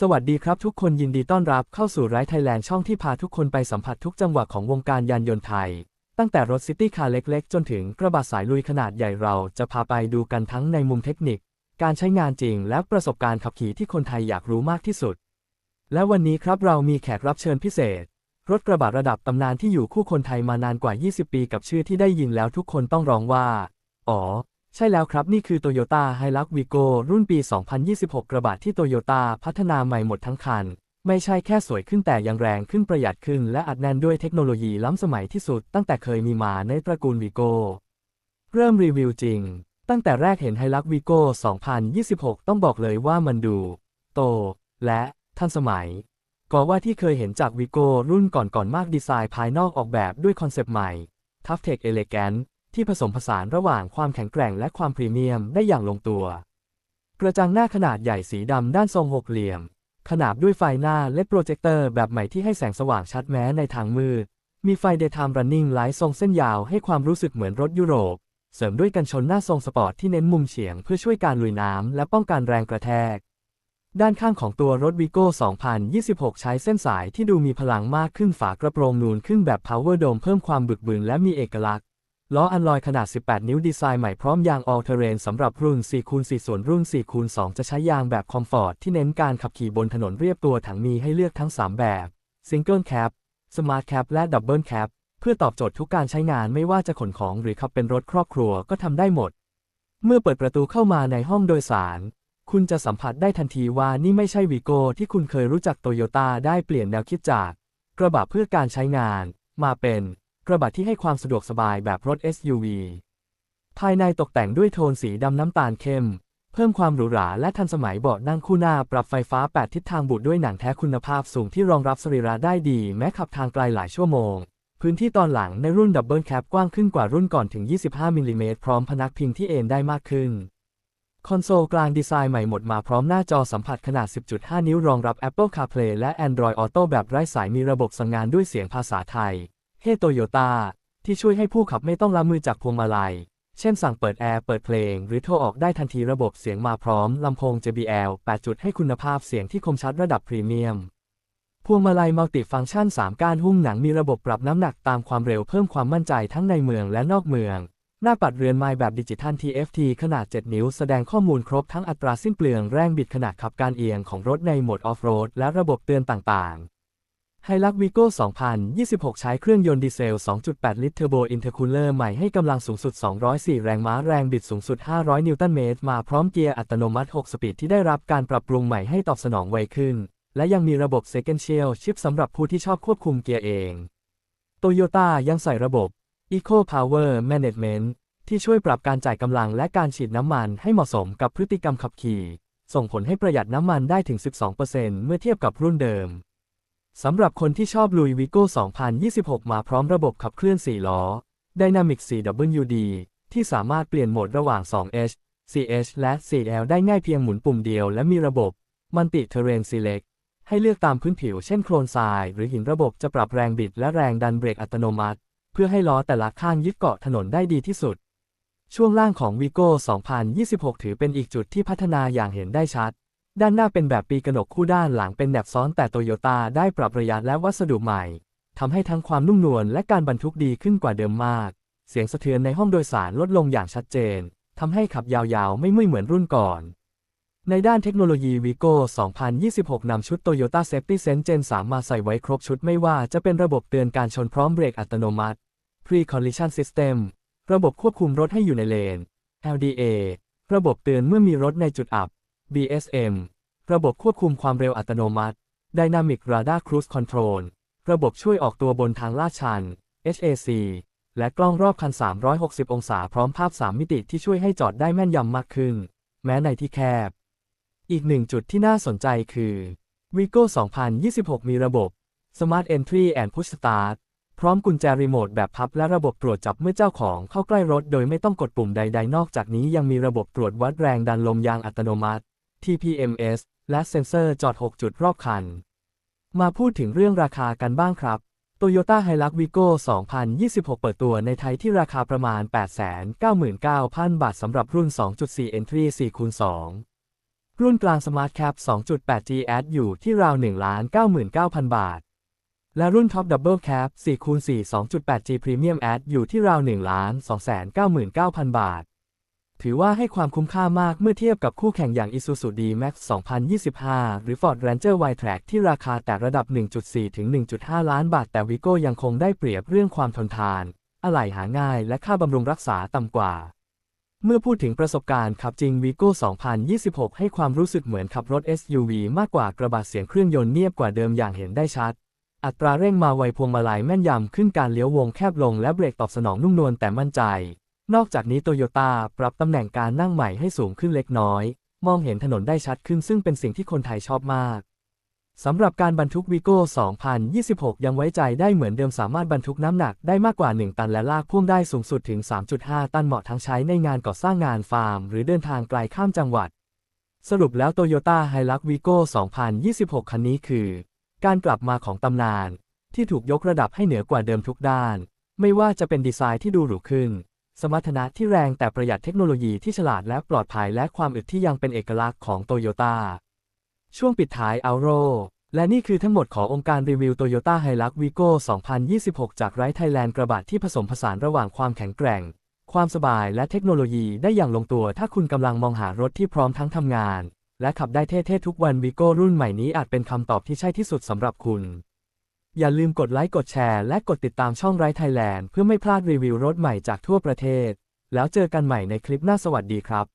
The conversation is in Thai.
สวัสดีครับทุกคนยินดีต้อนรับเข้าสู่ไรไทยแลนด์ช่องที่พาทุกคนไปสัมผัสทุกจังหวะของวงการยานยนต์ไทย ตั้งแต่รถซิตี้คาร์เล็กๆ จนถึงกระบะสายลุยขนาดใหญ่เราจะพาไปดูกันทั้งในมุมเทคนิค การใช้งานจริงและประสบการณ์ขับขี่ที่คนไทยอยากรู้มากที่สุด และวันนี้ครับเรามีแขกรับเชิญพิเศษ รถกระบะระดับตำนานที่อยู่คู่คนไทยมานานกว่า 20 ปี กับชื่อที่ได้ยินแล้วทุกคนต้องร้องว่า อ๋อ ใช่แล้วครับ นี่คือ Toyota Hilux Vigo รุ่นปี 2026 กระบะที่ Toyota พัฒนาใหม่หมดทั้งคัน ไม่ใช่แค่สวยขึ้นแต่ยังแรงขึ้นประหยัดขึ้น และอัดแน่นด้วยเทคโนโลยีล้ำสมัยที่สุด ตั้งแต่เคยมีมาในตระกูล Vigo เริ่มรีวิวจริง ตั้งแต่แรกเห็น Hilux Vigo 2026 ต้องบอกเลยว่ามันดู โต และทันสมัยก็ว่าที่เคยเห็นจาก Vigo รุ่นก่อนๆมากดีไซน์ภายนอกออกแบบด้วยคอนเซปต์ใหม่ Tough Tech Elegant ที่ผสมผสานระหว่างความแข็งแกร่งและความพรีเมียมได้อย่างลงตัว กระจังหน้าขนาดใหญ่สีดำด้านทรงหกเหลี่ยม ขนาบด้วยไฟหน้าและโปรเจคเตอร์แบบใหม่ที่ให้แสงสว่างชัดแม้ในทางมืด มีไฟ Daytime Running Light ทรงเส้นยาวให้ความรู้สึกเหมือนรถยุโรป เสริมด้วยกันชนหน้าทรงสปอร์ตที่เน้นมุมเฉียงเพื่อช่วยการลุยน้ำและป้องกันแรงกระแทกด้านข้างของตัวรถ Vigo 2026 ใช้เส้นสายที่ดูมีพลังมากขึ้นฝากระโปรงนูนขึ้นแบบ Power Dome เพิ่มความบึกบึนและมีเอกลักษณ์ ล้ออันลอยขนาด 18 นิ้วดีไซน์ใหม่พร้อมยาง All Terrain สำหรับรุ่น 4x4 ส่วนรุ่น 4x2 จะใช้ยางแบบคอมฟอร์ตที่เน้นการขับขี่บนถนนเรียบตัวถังมีให้เลือกทั้ง 3 แบบ Single Cab Smart Cab และ Double Cab เพื่อตอบโจทย์ทุกการใช้งานไม่ว่าจะขนของหรือขับเป็นรถครอบครัวก็ทำได้หมด เมื่อเปิดประตูเข้ามาในห้องโดยสาร คุณจะสัมผัสได้ทันทีว่านี่ไม่ใช่วีโก้ที่คุณเคยรู้จักโตโยต้าได้เปลี่ยนแนวคิดจาก กระบะเพื่อการใช้งาน มาเป็น กระบะที่ให้ความสะดวกสบายแบบรถ SUV ภายในตกแต่งด้วยโทนสีดำน้ำตาลเข้ม เพิ่มความหรูหราและทันสมัยเบาะนั่งคู่หน้าปรับไฟฟ้า 8 ทิศทางบุดด้วยหนังแท้คุณภาพสูงที่รองรับสรีระได้ดี แม้ขับทางไกลหลายชั่วโมง พื้นที่ตอนหลังในรุ่นดับเบิลแคปกว้างขึ้นกว่ารุ่นก่อนถึง 25มิลลิเมตรพร้อมพนักพิงที่เอนได้มากขึ้น คอนโซลกลางดีไซน์ใหม่หมดมาพร้อมหน้าจอสัมผัสขนาด 10.5 นิ้วรองรับ Apple CarPlay และ Android Auto แบบไร้สายมีระบบสั่งงานด้วยเสียงภาษาไทย เฮโตโยต้าที่ช่วยให้ผู้ขับไม่ต้องละมือจากพวงมาลัย เช่นสั่งเปิดแอร์ เปิดเพลง หรือโทรออกได้ทันทีระบบเสียงมาพร้อม ลำโพง JBL 8 จุดให้คุณภาพเสียงที่คมชัดระดับพรีเมียม พวงมาลัยมัลติฟังก์ชัน 3 ก้านหุ้มหนังมีระบบปรับน้ำหนักตามความเร็วเพิ่มความมั่นใจทั้งในเมืองและนอกเมือง หน้าปัดเรือนไม้แบบดิจิทัล TFT ขนาด 7 นิ้ว แสดงข้อมูลครบทั้งอัตราสิ้นเปลืองแรงบิดขนาดขับการเอียงของรถในโหมดออฟโรดและระบบเตือนต่างๆ ไฮลักวิโก้ 2026 ใช้เครื่องยนต์ดีเซล 2.8 ลิตรเทอร์โบอินเทอร์คูลเลอร์ใหม่ให้กำลังสูงสุด 204 แรงม้าแรงบิดสูงสุด 500 นิวตันเมตร มาพร้อมเกียร์อัตโนมัติ 6 สปีดที่ได้รับการปรับปรุงใหม่ให้ตอบสนองไวขึ้น และยังมีระบบ Second Shield ชิปสำหรับผู้ที่ชอบควบคุมเกียร์เอง โตโยต้ายังใส่ระบบ Eco Power Management ที่ช่วยปรับการจ่ายกำลังและการฉีดน้ำมันให้เหมาะสมกับพฤติกรรมขับขี่ ส่งผลให้ประหยัดน้ำมันได้ถึง 12%เมื่อเทียบกับรุ่นเดิม สำหรับคนที่ชอบลุยวิโก้ 2026 มาพร้อมระบบขับเคลื่อน 4 ล้อ Dynamic CWD ที่สามารถเปลี่ยนโหมดระหว่าง 2H, CH และ 4L ได้ง่ายเพียงหมุนปุ่มเดียวและมีระบบ Multi Terrain Select ให้เลือกตามพื้นผิวเช่นโคลนทราย หรือหินระบบจะปรับแรงบิดและแรงดันเบรกอัตโนมัติ เพื่อให้ล้อแต่ละข้างยึดเกาะถนนได้ดีที่สุด ช่วงล่างของ Vigo 2026 ถือเป็นอีกจุดที่พัฒนาอย่างเห็นได้ชัด ด้านหน้าเป็นแบบปีกระหนกคู่ด้านหลังเป็นแหนบซ้อนแต่โตโยต้าได้ปรับระยะและวัสดุใหม่ทำให้ทั้งความนุ่มนวลและการบรรทุกดีขึ้นกว่าเดิมมาก เสียงสะเทือนในห้องโดยสารลดลงอย่างชัดเจนทำให้ขับยาวๆ ไม่เมื่อยเหมือนรุ่นก่อน ในด้านเทคโนโลยี Vigo 2026 นำชุด Toyota Safety Sense Gen 3 มาใส่ไว้ครบชุดไม่ว่าจะเป็นระบบเตือนการชนพร้อมเบรกอัตโนมัติ Pre-Collision System ระบบควบคุมรถให้อยู่ในเลน LDA ระบบเตือนเมื่อมีรถในจุดอับ BSM ระบบควบคุมความเร็วอัตโนมัติ Dynamic Radar Cruise Control ระบบช่วยออกตัวบนทางลาดชัน HAC และกล้องรอบคัน 360 องศาพร้อมภาพ 3 มิติที่ช่วยให้จอดได้แม่นยำมากขึ้น แม้ในที่แคบ อีกหนึ่งจุดที่น่าสนใจคือ Vigo 2026 มีระบบ Smart Entry and Push Start พร้อมกุญแจรีโมทแบบพับและระบบตรวจจับเมื่อเจ้าของเข้าใกล้รถโดยไม่ต้องกดปุ่มใด ๆ นอกจากนี้ยังมีระบบตรวจวัดแรงดันลมยางอัตโนมัติ TPMS และเซ็นเซอร์จอด 6 จุดรอบคัน มาพูดถึงเรื่องราคากันบ้างครับ Toyota Hilux Vigo 2026 เปิดตัวในไทยที่ราคาประมาณ 899,000 บาทสำหรับรุ่น 2.4 Entry 4x2 รุ่นกลาง Smart Cap 2.8G Add อยู่ที่ราว 1,99,000 บาท และรุ่น Top Double Cap 4คูณ4 2.8G Premium Add อยู่ที่ราว 1,299,000 บาท ถือว่าให้ความคุ้มค่ามากเมื่อเทียบกับคู่แข่งอย่าง Isuzu D-Max 2025 หรือ Ford Ranger Y-Track ที่ราคาแต่ระดับ 1.4 ถึง 1.5 ล้านบาท แต่ Vigo ยังคงได้เปรียบเรื่องความทนทาน อะไหล่หาง่ายและค่าบำรุงรักษาต่ำกว่า เมื่อพูดถึงประสบการณ์ขับจริง Vigo 2026 ให้ความรู้สึกเหมือนขับรถ SUV มากกว่ากระบะเสียงเครื่องยนต์เนียบกว่าเดิมอย่างเห็นได้ชัดอัตราเร่งมาไวพวงมาลัยแม่นยำขึ้นการเลี้ยววงแคบลงและเบรกตอบสนองนุ่มนวลแต่มั่นใจ นอกจากนี้โตโยต้าปรับตำแหน่งการนั่งใหม่ให้สูงขึ้นเล็กน้อย มองเห็นถนนได้ชัดขึ้นซึ่งเป็นสิ่งที่คนไทยชอบมากสำหรับการบรรทุกวีโก้ 2026 ยังไว้ใจได้เหมือนเดิมสามารถบรรทุกน้ำหนักได้มากกว่า 1 ตันและลากพ่วงได้สูงสุดถึง 3.5 ตันเหมาะทั้งใช้ในงานก่อสร้างงานฟาร์ม หรือเดินทางไกลข้ามจังหวัด สรุปแล้ว Toyota Hilux Vigo 2026 คันนี้คือ การกลับมาของตำนาน ที่ถูกยกระดับให้เหนือกว่าเดิมทุกด้าน ไม่ว่าจะเป็นดีไซน์ที่ดูหรูขึ้น สมรรถนะที่แรงแต่ประหยัดเทคโนโลยีที่ฉลาดและปลอดภัยและความอึดที่ยังเป็นเอกลักษณ์ของโตโยต้า ช่วงปิดท้ายเอาโร และนี่คือทั้งหมดขององค์การรีวิว Toyota Hilux Vigo 2026 จากไรไทยแลนด์กระบะที่ผสมผสานระหว่างความแข็งแกร่ง ความสบายและเทคโนโลยีได้อย่างลงตัว ถ้าคุณกำลังมองหารถที่พร้อมทั้งทำงาน และขับได้เท่ๆทุกวัน Vigo รุ่นใหม่นี้อาจเป็นคำตอบที่ใช่ที่สุดสำหรับคุณ อย่าลืมกดไลค์กดแชร์และกดติดตามช่องไรไทยแลนด์เพื่อไม่พลาดรีวิวรถใหม่จากทั่วประเทศ แล้วเจอกันใหม่ในคลิปหน้าสวัสดีครับ